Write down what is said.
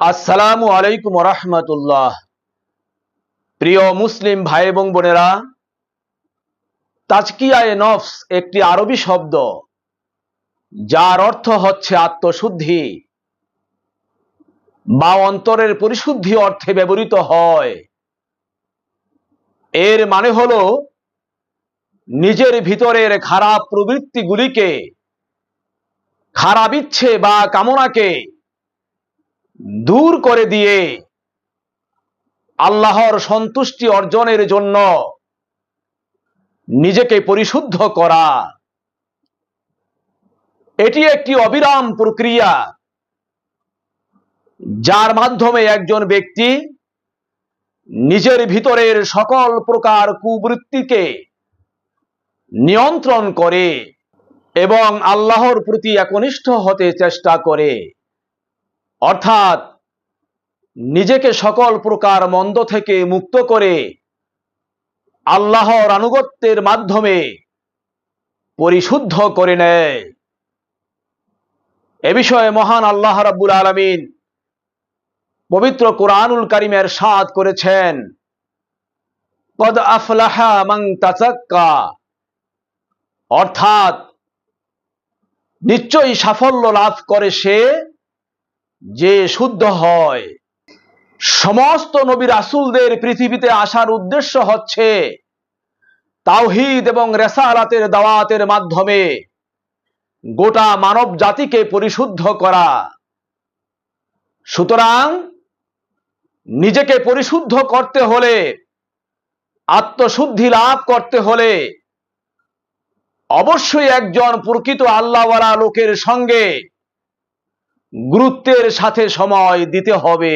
আসসালামু আলাইকুম রহমতুল্লাহ। প্রিয় মুসলিম ভাই এবং বোনেরা, তাজকিয়ায়ে নফস একটি আরবি শব্দ, যার অর্থ হচ্ছে আত্মশুদ্ধি। বা অন্তরের পরিশুদ্ধি অর্থে ব্যবহৃত হয়। এর মানে হলো, নিজের ভিতরের খারাপ প্রবৃত্তিগুলিকে, খারাপ ইচ্ছে বা কামনাকে দূর করে দিয়ে আল্লাহর সন্তুষ্টি অর্জনের জন্য নিজেকে পরিশুদ্ধ করা। এটি একটি অবিরাম প্রক্রিয়া, যার মাধ্যমে একজন ব্যক্তি নিজের ভিতরের সকল প্রকার কুবৃত্তিকে নিয়ন্ত্রণ করে এবং আল্লাহর প্রতি একনিষ্ঠ হতে চেষ্টা করে। অর্থাৎ নিজেকে সকল প্রকার মন্দ থেকে মুক্ত করে আল্লাহর আনুগত্যের মাধ্যমে পরিশুদ্ধ করে নেয়। এ বিষয়ে মহান আল্লাহ রাব্বুল আলমিন পবিত্র কোরআনুল কারিমের সাদ করেছেন, কদ আফলাহা মাং তাজাক্কা অর্থাৎ নিশ্চয়ই সাফল্য লাভ করে সে যে শুদ্ধ হয়। সমস্ত নবী রাসুলদের পৃথিবীতে আসার উদ্দেশ্য হচ্ছে তাওহিদ এবং রেসালাতের দাওয়াতের মাধ্যমে গোটা মানব জাতিকে পরিশুদ্ধ করা। সুতরাং নিজেকে পরিশুদ্ধ করতে হলে, আত্মশুদ্ধি লাভ করতে হলে অবশ্যই একজন প্রকৃত আল্লাহওয়ালা লোকের সঙ্গে গুরুত্বের সাথে সময় দিতে হবে।